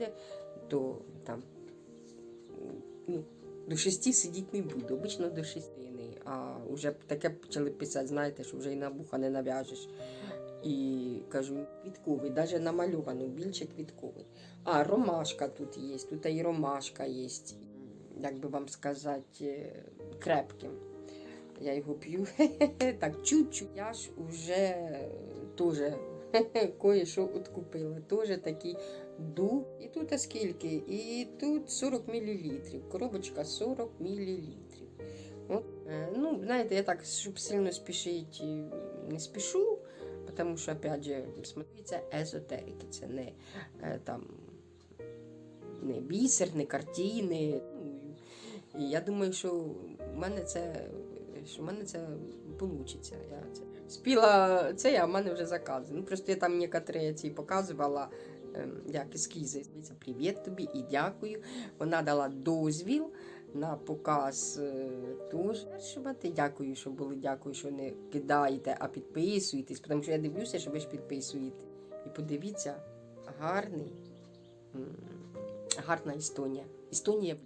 буде, то там ну, до шести сидіти не буду. Обично до шести. А вже таке почали писати, знаєте, що вже і на вуха не нав'яжеш. І кажу, квітковий, навіть намальовано, більше квітковий. А, ромашка тут є, тут і ромашка є, як би вам сказати, е, крепким. Я його п'ю так чуть-чуть. Я ж уже теж кое-що откупила. Теж такий ду. І тут скільки? І тут 40 мл. Коробочка 40 мл. Е, ну, знаєте, я так, щоб сильно спішити, не спішу, тому що, опять же, смотрите, езотерики, це не е, там не бісер, не картини. Ну, і я думаю, що в мене це, що в мене це вийде. Я це спіла це, а в мене вже закази. Ну, просто я там некоторі ці показувала. Ем, Як ескізи. Привіт тобі і дякую. Вона дала дозвіл на показ е, теж. Дякую, що були. Дякую, що не кидаєте, а підписуєтесь. Тому що я дивлюся, що ви ж підписуєте. І подивіться, гарний, гарна Естонія. Естонія в.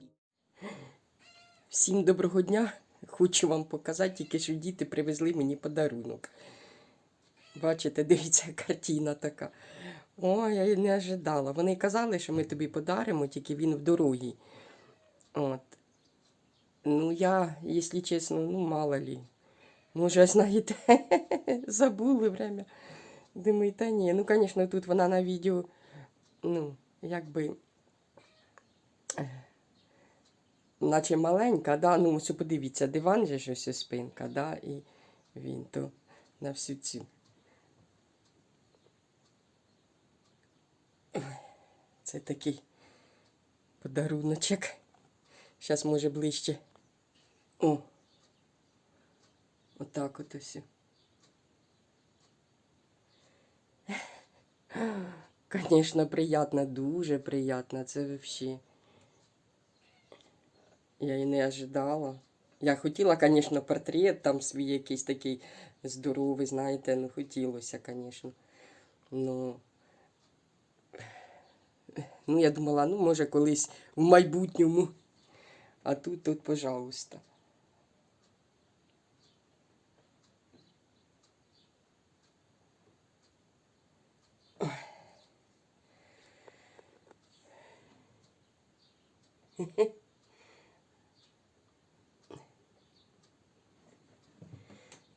Всім доброго дня. Хочу вам показати, тільки що діти привезли мені подарунок. Бачите, дивіться, картина така. Ой, я не ожидала. Вони казали, що ми тобі подаримо, тільки він в дорогі. От. Ну, я, якщо чесно, ну, мало лі. Може, знаєте, забули время. Думаю, та ні. Ну, звісно, тут вона на відео, ну, якби. Наче маленька, да? ну подивіться, диван же ж ось спинка, да? і він то на всю цю. Це такий подаруночок. Зараз може ближче. О. Отак от ось. Звісно, приємно, дуже приємно. Це взагалі. Я і не ожидала. Я хотіла, звісно, портрет там свій якийсь такий здоровий, знаєте, ну хотілося, звісно. Ну, ну, я думала, ну, може, колись в майбутньому. А тут, тут, пожалуйста.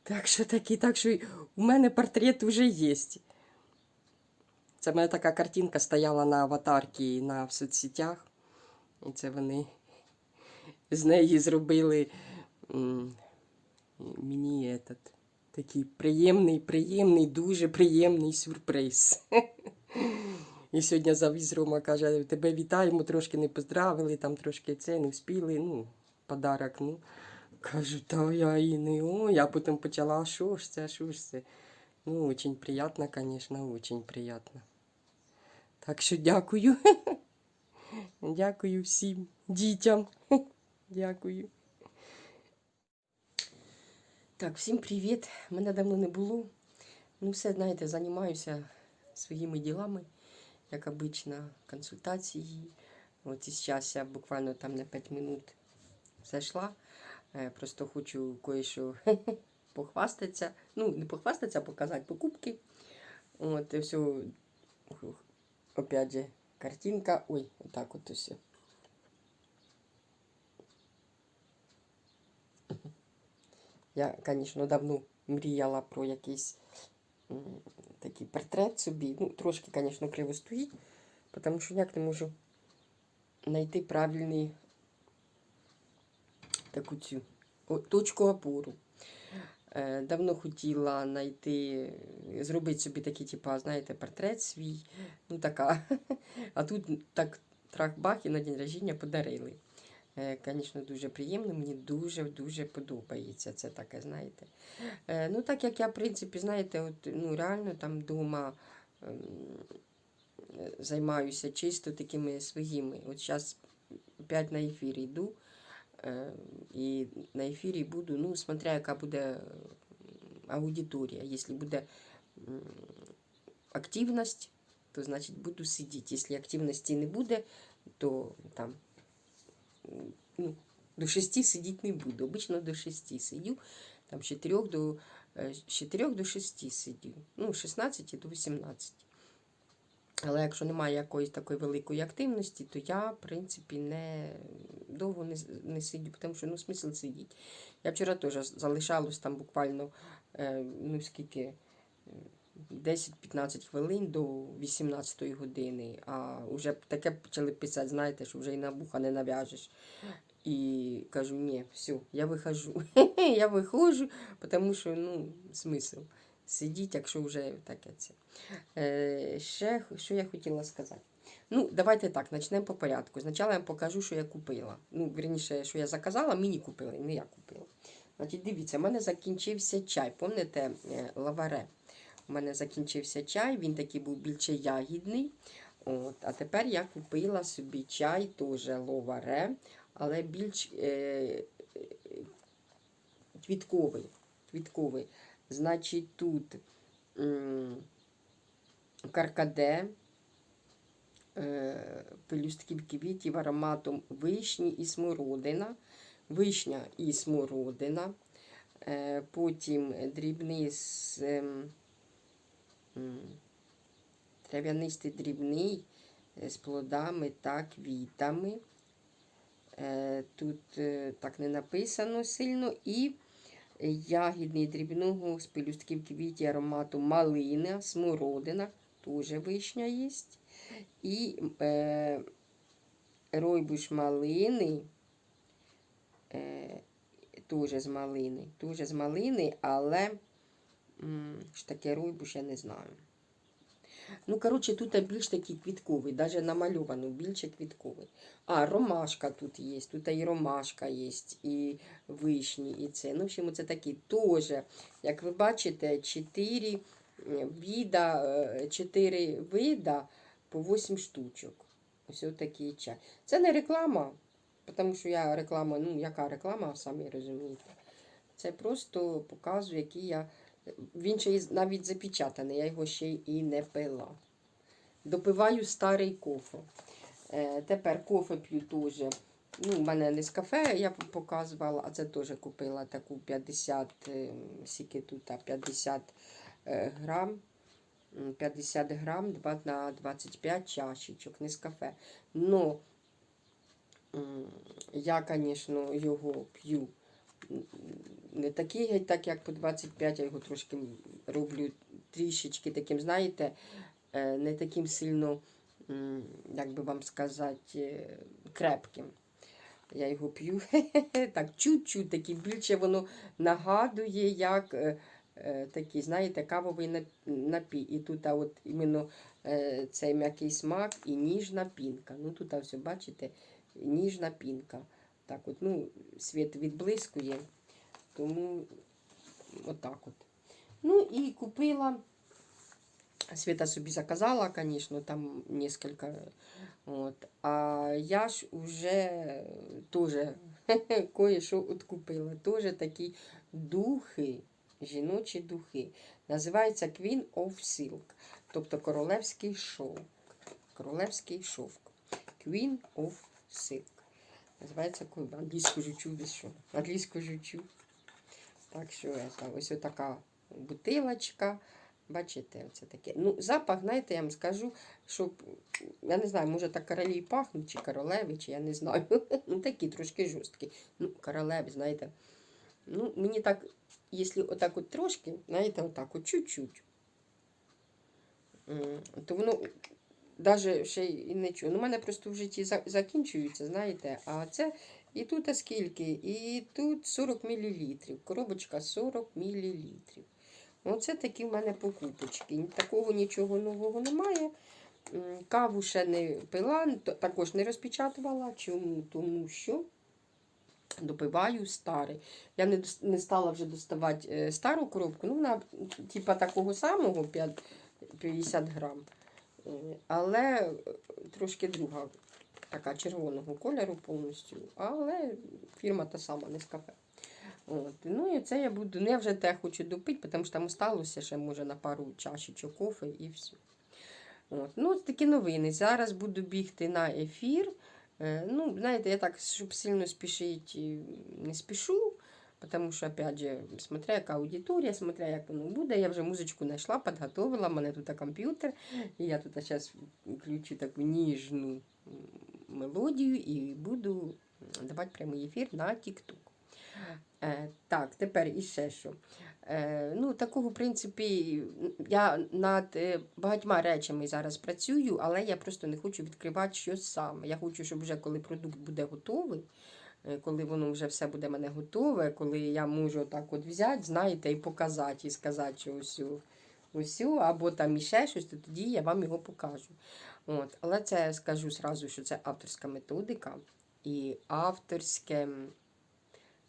Так що такі, так що у мене портрет вже є. Це в мене така картинка стояла на аватарці на в соцсетях. І це вони з неї зробили мені этот, такий приємний, приємний, дуже приємний сюрприз. І сьогодні завіз Рома каже, тебе вітаємо, трошки не поздравили, там трошки це не вспіли, ну, подарок. ну. Кажу, та я і не о, я потім почала, «А що ж це, що ж це. Ну, очень приятно, конечно, очень приятно. Так що дякую. Дякую всім дітям. Дякую. Так, всім привіт. Мене давно не було. Ну, все, знаєте, займаюся своїми ділами, як обично, консультації. От і зараз я буквально там на 5 минут зайшла. Е, Просто хочу кое-що похвастатися. Ну, не похвастатися, а показати покупки. От, все, опять же, картинка. Ой, отак от усе. Я, звісно, давно мріяла про якийсь такий портрет собі. Ну, трошки, звісно, криво стоїть, тому що ніяк не можу знайти правильний таку цю точку опору. Е, давно хотіла знайти, зробити собі такий, типа, знаєте, портрет свій. Ну, така. А тут так трах-бах і на день рождення подарили. Звісно, дуже приємно, мені дуже-дуже подобається це таке, знаєте. Е, ну, так як я, в принципі, знаєте, от, ну, реально там вдома ем, е, займаюся чисто такими своїми. От зараз опять на ефірі йду. Е, І на ефірі буду, ну, смотря яка буде м, аудиторія. Якщо буде м, активність, то значить буду сидіти. Якщо активності не буде, то там м, ну, до 6 сидіти не буду. Обично до 6 сидю, там з 4 до, е, з 4 до 6 сидю. Ну, з 16 до 18. Але якщо немає якоїсь такої великої активності, то я, в принципі, не довго не, не сидю, тому що ну, смисл сидіти. Я вчора теж залишалось там буквально, е, ну скільки, е, 10-15 хвилин до 18-ї години, а вже таке почали писати, знаєте, що вже і на вуха не нав'яжеш. І кажу, ні, все, я вихожу. я виходжу, тому що ну, смисл сидіть, якщо вже таке це. Е, ще що я хотіла сказати. Ну, давайте так, почнемо по порядку. Спочатку я вам покажу, що я купила. Ну, верніше, що я заказала, мені купили, не я купила. Значить, дивіться, в мене закінчився чай. Пам'ятаєте, е, лаваре? У мене закінчився чай, він такий був більше ягідний. От, а тепер я купила собі чай, теж ловаре, але більш е, е, квітковий. квітковий. Значить, тут каркаде, е, пелюстків квітів ароматом вишні і смородина. Вишня і смородина. Е, потім дрібний з ем, трав'янистий дрібний е, з плодами та квітами. Тут так не написано сильно. І ягідний дрібного з пелюстків квіті аромату малина, смородина, теж вишня є. І е, ройбуш малини, е, теж з малини. Теж з малини, але м, ж таке ройбуш, я не знаю. Ну, коротше, тут більш такий квітковий, навіть намальовано, більше квітковий. А, ромашка тут є, тут і ромашка є, і вишні, і це. Ну, в общем, це такі теж, як ви бачите, 4 вида, е, 4 вида по 8 штучок. Ось такий чай. Це не реклама, тому що я реклама, ну, яка реклама, самі розумієте. Це просто показую, який я. Він ще навіть запечатаний, я його ще і не пила. Допиваю старий кофе. Е, тепер кофе п'ю теж. Ну, у мене не з кафе, я показувала, а це теж купила таку 50, е, скільки тут, 50 е, грам. 50 грам 2 на 25 чашечок, не з кафе. Но я, звісно, його п'ю не такий геть, так як по 25, я його трошки роблю трішечки таким, знаєте, е, не таким сильно, як би вам сказати, е, крепким. Я його п'ю так чуть-чуть, такий більше воно нагадує, як е, такий, знаєте, кавовий напій. І тут а от іменно цей м'який смак і ніжна пінка. Ну тут а все, бачите, ніжна пінка. Так от, ну, світ відблискує, тому отак от. Ну і купила. Світа собі заказала, звісно, там несколько. От. А я ж уже теж кое-що откупила. Теж такі духи, жіночі духи. Називається Queen of Silk, тобто королевський шовк. Королевський шовк. Queen of Silk. Називається англійську жучу, десь що. Англійську жучу. Так що це, ось така бутилочка. Бачите, оце таке. Ну, запах, знаєте, я вам скажу, що я не знаю, може так королі пахнуть, чи королеви, чи я не знаю. ну, такі трошки жорсткі. Ну, королеви, знаєте. Ну, мені так, якщо отак от трошки, знаєте, отак от чуть-чуть, то воно навіть ще й не чую. Ну, у мене просто в житті закінчується, знаєте, а це і тут а скільки, і тут 40 мл. Коробочка 40 мл. Оце такі в мене покупочки. Такого нічого нового немає. Каву ще не пила, також не розпечатувала. Чому? Тому що допиваю старий. Я не, стала вже доставати е, стару коробку. Ну, вона типа такого самого 50 грам. Е, Але е, трошки друга, така червоного кольору повністю. Але фірма та сама, не з кафе. От. Ну і це я буду. Ну я вже те хочу допити, тому що там осталося ще може на пару чашечок кофе і все. От. Ну, такі новини. Зараз буду бігти на ефір. Е, Ну, знаєте, я так, щоб сильно спішити, не спішу. Тому що, опять же, смотря яка аудиторія, смотря як воно буде. Я вже музичку знайшла, підготовила, в мене тут комп'ютер. І я тут зараз включу таку ніжну мелодію і буду давати прямий ефір на TikTok. Е, так, тепер іще що. Е, ну, такого, в принципі, я над е, багатьма речами зараз працюю, але я просто не хочу відкривати щось саме. Я хочу, щоб вже коли продукт буде готовий, е, коли воно вже все буде мене готове, коли я можу так от взяти, знаєте, і показати, і сказати, що ось, ось, або там іще щось, то тоді я вам його покажу. От. Але це я скажу зразу, що це авторська методика і авторське.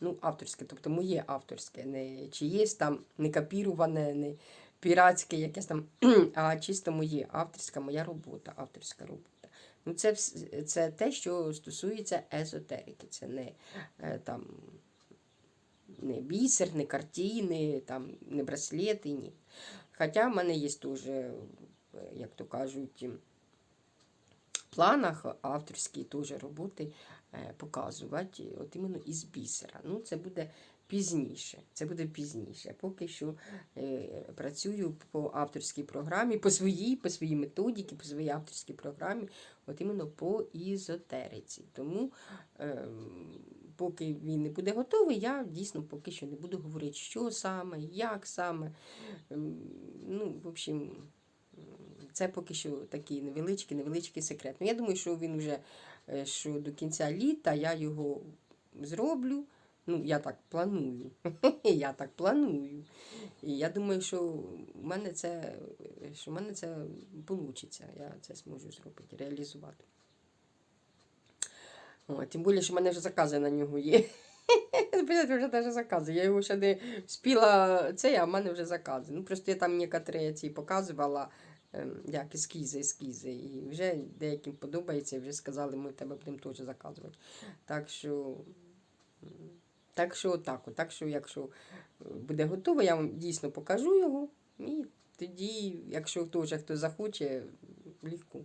Ну, авторське, тобто моє авторське, не чиєсь там не копіруване, не піратське якесь там, а чисто моє авторська, моя робота, авторська робота. Ну, це, це те, що стосується езотерики. Це не е, там не бісер, не картини, там, не браслети, ні. Хоча в мене є теж, е, як то кажуть, планах авторські теж роботи е, показувати, от іменно із бісера. Ну, це буде пізніше. Це буде пізніше. Поки що е, працюю по авторській програмі, по своїй, по своїй методіки, по своїй авторській програмі, от іменно по ізотериці. Тому, е, поки він не буде готовий, я дійсно поки що не буду говорити, що саме, як саме. Ем, Ну, в общем, це поки що такий невеличкий, невеличкий секрет. Ну, я думаю, що він вже е, що до кінця літа я його зроблю. Ну, я так планую. я так планую. І я думаю, що в мене це, що в мене це вийде. Я це зможу зробити, реалізувати. О, тим більше, що в мене вже закази на нього є. Вже навіть закази. Я його ще не спіла це, а в мене вже закази. Ну, просто я там некоторі ці показувала, як ескізи, ескізи. І вже деяким подобається, і вже сказали, ми тебе будемо теж заказувати. Так що, так що отак. Так що, якщо е, буде готово, я вам дійсно покажу його. І тоді, якщо теж хто захоче, легко.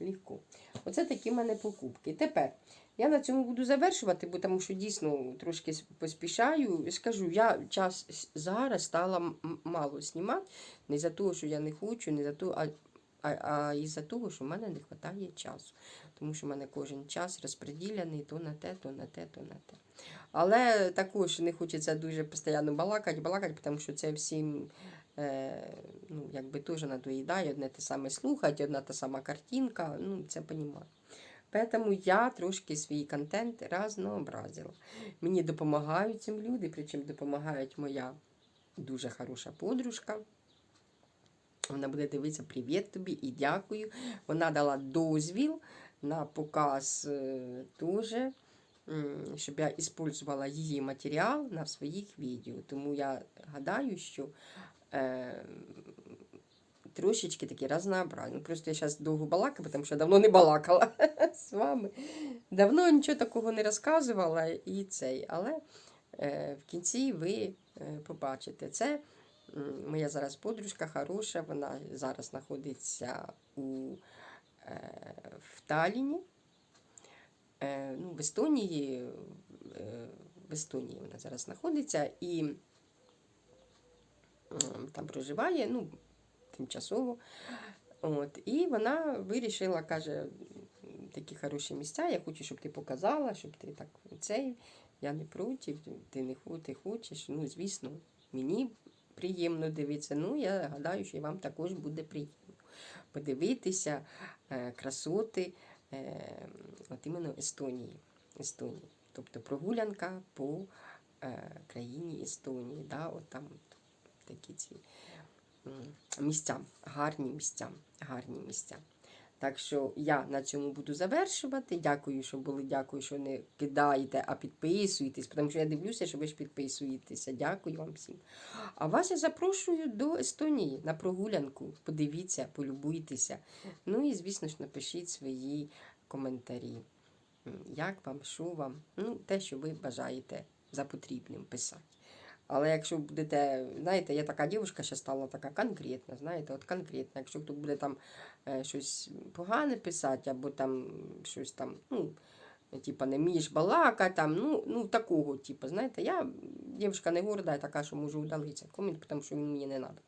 Легко. Оце такі в мене покупки. Тепер я на цьому буду завершувати, бо тому що дійсно трошки поспішаю. Скажу, я час зараз стала мало знімати. Не за того, що я не хочу, не за того, а, а, а із-за того, що в мене не вистачає часу. Тому що в мене кожен час розподілений то на те, то на те, то на те. Але також не хочеться дуже постійно балакати, балакати, тому що це всім е, ну, якби теж надоїдає, одне те саме слухати, одна та сама картинка, ну, це понімаю. Поэтому я трошки свій контент разнообразила. Мені допомагають цим люди, причому допомагають моя дуже хороша подружка. Вона буде дивитися привіт тобі і дякую. Вона дала дозвіл на показ е, теж, щоб я використовувала її матеріал на своїх відео. Тому я гадаю, що е, трошечки такі разнообразні. Ну, Просто я зараз довго балакаю, тому що давно не балакала з вами. Давно нічого такого не розказувала і цей. Але е, в кінці ви е, побачите це. Моя зараз подружка хороша, вона зараз знаходиться у, е, в Таліні. Ну, в Естонії, в Естонії вона зараз знаходиться і там проживає, ну, тимчасово. От, і вона вирішила, каже, такі хороші місця, я хочу, щоб ти показала, щоб ти так цей, я не проти, ти не ти хочеш. Ну, звісно, мені приємно дивитися. Ну, я гадаю, що і вам також буде приємно подивитися е, красоти е, от іменно Естонії. Естонії. Тобто прогулянка по е, країні Естонії. Да, от там такі ці місця, гарні місця, гарні місця. Так що я на цьому буду завершувати. Дякую, що були. Дякую, що не кидаєте, а підписуєтесь, тому що я дивлюся, що ви ж підписуєтеся. Дякую вам всім. А вас я запрошую до Естонії на прогулянку. Подивіться, полюбуйтеся. Ну і, звісно ж, напишіть свої коментарі. Як вам, що вам? Ну, те, що ви бажаєте за потрібним писати. Але якщо будете, знаєте, я така дівчинка ще стала така конкретна, знаєте, от конкретна. Якщо хто буде там е, щось погане писати, або там щось там, ну, типа не вмієш балака, там, ну, ну такого, типу, знаєте, я дівчинка не горда, я така, що можу удалитися комент, тому що він мені не треба.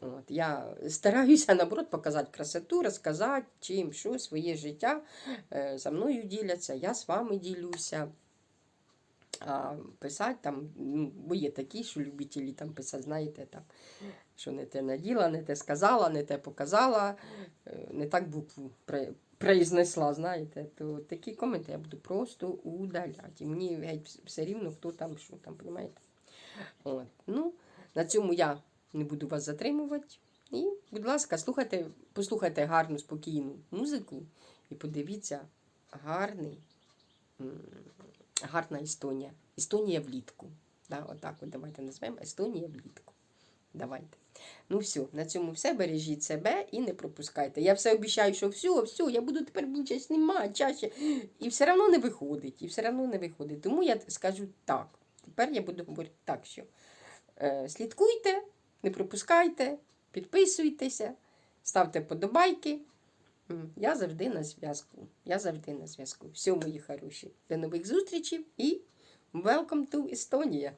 От, я стараюся, наоборот, показати красоту, розказати чим, що, своє життя е, за мною діляться, я з вами ділюся. А писати там, ну, бо є такі, що любителі там писати, знаєте, там, що не те наділа, не те сказала, не те показала, е, не так букву произнесла, знаєте, то такі коменти я буду просто удаляти. І мені геть все рівно, хто там, що там, розумієте? От. Ну, на цьому я не буду вас затримувати. І, будь ласка, слухайте, послухайте гарну, спокійну музику і подивіться гарний, гарна Естонія. Естонія влітку. Да, отак от давайте назвемо Естонія влітку. Давайте. Ну все, на цьому все. Бережіть себе і не пропускайте. Я все обіцяю, що все, все, я буду тепер більше знімати, чаще. І все одно не виходить. І все одно не виходить. Тому я скажу так. Тепер я буду говорити так, що е, слідкуйте, не пропускайте, підписуйтеся, ставте подобайки. Я завжди на зв'язку. Я завжди на зв'язку. Все, мої хороші. До нових зустрічей і welcome to Estonia!